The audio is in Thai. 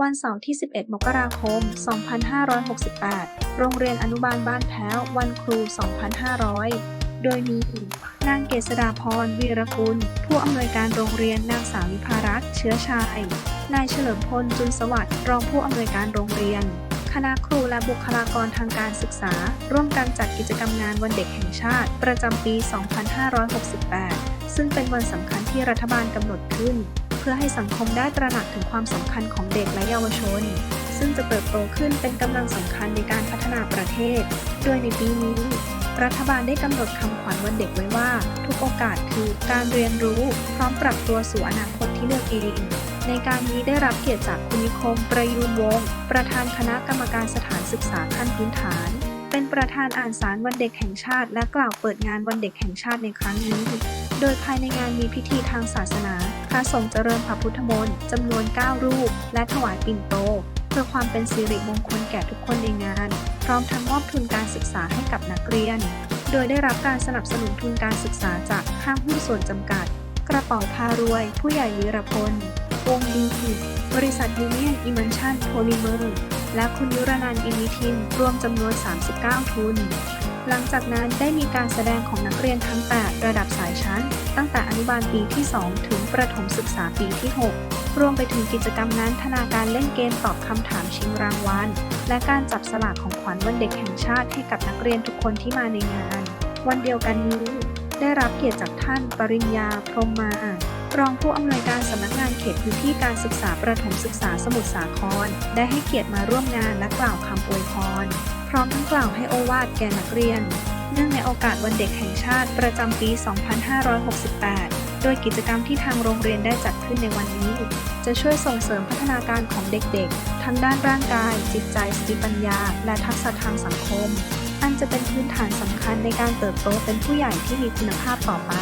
วันเสาร์ที่ 11 มกราคม 2568 โรงเรียนอนุบาลบ้านแพ้ว วันครู 2500 โดยมี นางเกษดาพร วีรกุล ผู้อำนวยการโรงเรียนนางสาวนิพารัตน์เชื้อชาย นายเฉลิมพล จุนสวัสดิ์ รองผู้อำนวยการโรงเรียน คณะครูและบุคลากรทางการศึกษา ร่วมกันจัดกิจกรรมงานวันเด็กแห่งชาติ ประจำปี 2568 ซึ่งเป็นวันสำคัญที่รัฐบาลกำหนดขึ้น พื่อให้สังคมได้ตระหนักถึงความสำคัญของเด็กและเยาวชน ซึ่งจะเติบโตขึ้นเป็นกำลังสำคัญในการพัฒนาประเทศ โดยในปีนี้ รัฐบาลได้กำหนดคำขวัญวันเด็กไว้ว่า ทุกโอกาสคือการเรียนรู้ พร้อมปรับตัวสู่อนาคตที่เลือกเองในการนี้ได้รับเกียรติจากคุณนิคม ประยูนวงศ์ประธานคณะกรรมการสถานศึกษาขั้นพื้นฐาน เป็นประธานอ่านสารวันเด็กแห่งชาติ และกล่าวเปิดงานวันเด็กแห่งชาติในครั้งนี้ โดยภายในงานมีพิธีทางศาสนา พระสงฆ์เจริญพระพุทธมนต์จำนวน 9 รูป และถวายปิ่นโต เพื่อความเป็นสิริมงคลแก่ทุกคนในงาน พร้อมทั้งมอบทุนการศึกษาให้กับนักเรียน โดยได้รับการสนับสนุนทุนการศึกษาจากห้างหุ้นส่วนจำกัด กระเป๋าพารวย ผู้ใหญ่วีรพล วงดีบริษัทยูเนียนอิมันชั่นโพลิเมอร์และคุณยุรนันอินิทินรวมจำนวน 39 ทุน หลังจากนั้นได้มีการแสดงของนักเรียนทั้ง 8 ระดับสายชั้น ตั้งแต่อนุบาลปีที่ 2 ถึงประถมศึกษาปีที่ 6 รวมไปถึงกิจกรรมนั้นธนาการเล่นเกมตอบคำถามชิงรางวัล และการจับสลากของขวัญวันเด็กแห่งชาติให้กับนักเรียนทุกคนที่มาในงาน วันเดียวกันนี้ ได้รับเกียรติจากท่านปริญญา พรมมา รองผู้อำนวยการสำนักงานเขตพื้นที่การศึกษาประถมศึกษาสมุทรสาคร ได้ให้เกียรติมาร่วมงานและกล่าวคำอวยพร พร้อมทั้งกล่าวให้โอวาทแก่นักเรียน นื่องในโอกาสวันเด็กแห่งชาติประจำปี 2568 โดยกิจกรรมที่ทางโรงเรียนได้จัดขึ้นในวันนี้ จะช่วยส่งเสริมพัฒนาการของเด็กๆ ทั้งด้านร่างกาย จิตใจ สติปัญญา และทักษะทางสังคม อันจะเป็นพื้นฐานสำคัญในการเติบโตเป็นผู้ใหญ่ที่มีคุณภาพต่อไป